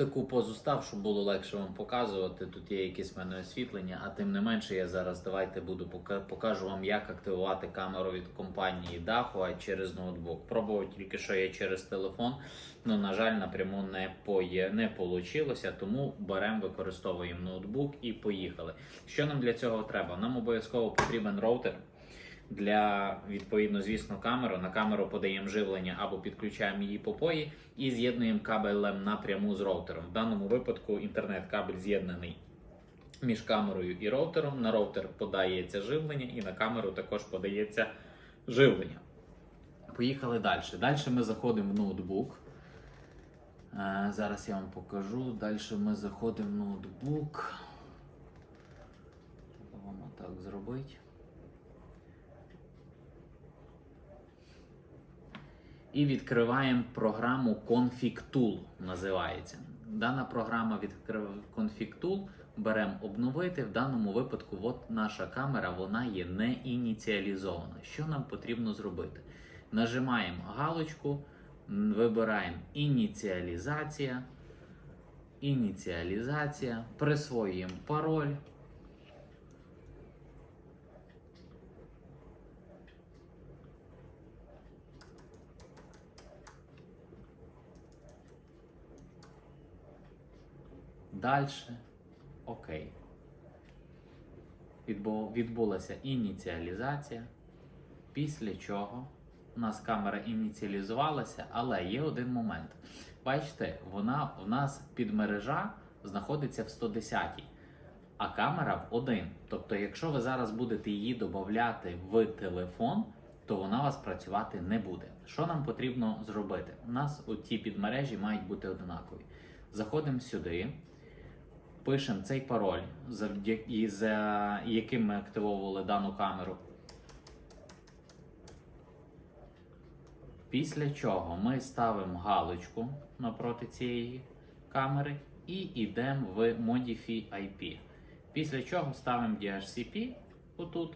таку позу став, щоб було легше вам показувати. Тут є якесь в мене освітлення, а тим не менше, я зараз давайте буду пока- покажу вам, як активувати камеру від компанії Dahua через ноутбук. Пробував тільки що я через телефон, але, на жаль, напряму не поє, не вийшло, тому беремо, використовуємо ноутбук і поїхали. Що нам для цього треба? Нам обов'язково потрібен роутер. Для відповідно, звісно, камеру. На камеру подаємо живлення або підключаємо її по пої і з'єднуємо кабелем напряму з роутером. В даному випадку інтернет-кабель з'єднаний між камерою і роутером. На роутер подається живлення, і на камеру також подається живлення. Поїхали далі. Далі ми заходимо в ноутбук. Е, Зараз я вам покажу. Далі ми заходимо в ноутбук. Треба вам так зробити. І відкриваємо програму Config Tool, називається. Дана програма відкриває Config Tool, беремо обновити. В даному випадку, от наша камера вона є не ініціалізована. Що нам потрібно зробити? Нажимаємо галочку, вибираємо ініціалізація. Ініціалізація, присвоюємо пароль. Далі. Окей. Відбу- Відбулася ініціалізація. Після чого у нас камера ініціалізувалася, але є один момент. Бачите, вона у нас під мережа знаходиться в 110 а камера в 1. Тобто, якщо ви зараз будете її додати в телефон, то вона у вас працювати не буде. Що нам потрібно зробити? У нас ті підмережі мають бути однакові. Заходимо сюди, пишемо цей пароль, завдяки за яким ми активовували дану камеру. Після чого ми ставимо галочку напроти цієї камери і йдемо в Modify IP. Після чого ставимо DHCP отут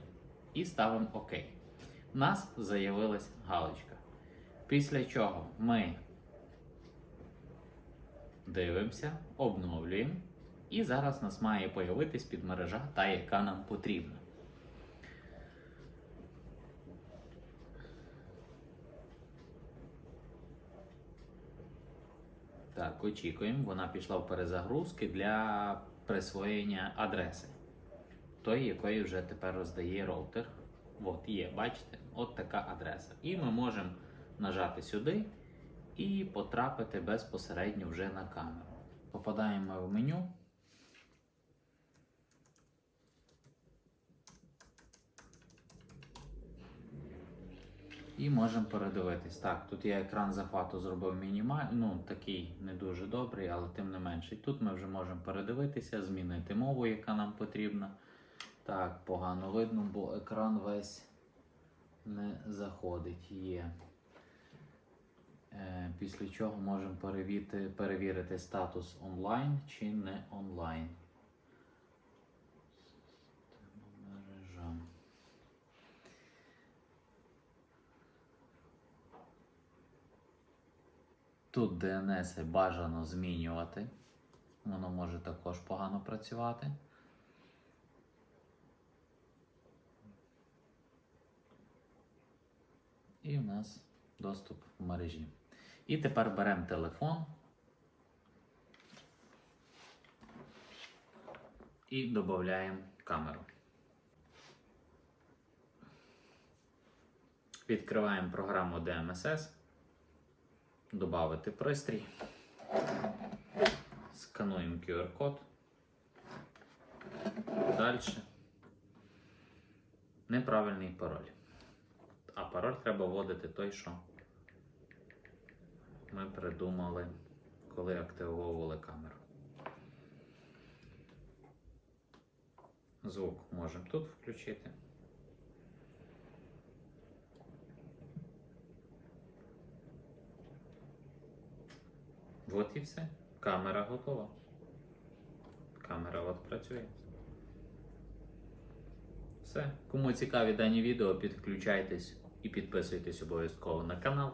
і ставимо ОК. У нас заявилась галочка. Після чого ми дивимося, обновлюємо. І зараз нас має появитись підмережа, та, яка нам потрібна. Так, очікуємо. Вона пішла в перезагрузки для присвоєння адреси. Той, якої вже тепер роздає роутер. От є, бачите? От така адреса. І ми можемо нажати сюди і потрапити безпосередньо вже на камеру. Попадаємо в меню. І можемо передивитись. Так, тут я екран захвату зробив мінімальний, ну такий не дуже добрий, але тим не менший. Тут ми вже можемо передивитися, змінити мову, яка нам потрібна. Так, погано видно, бо екран весь не заходить. Є. Е, Після чого можемо перевірити, перевірити статус онлайн чи не онлайн. Система мережа. Тут DNS бажано змінювати. Воно може також погано працювати. І в нас доступ в мережі. І тепер беремо телефон і додаємо камеру. Відкриваємо програму DMSS. Добавити пристрій. Скануємо QR-код. Далі. Неправильний пароль. А пароль треба вводити той, що ми придумали, коли активовували камеру. Звук можемо тут включити. От і все. Камера готова. Камера от працює. Все. Кому цікаві дані відео, підключайтесь і підписуйтесь обов'язково на канал.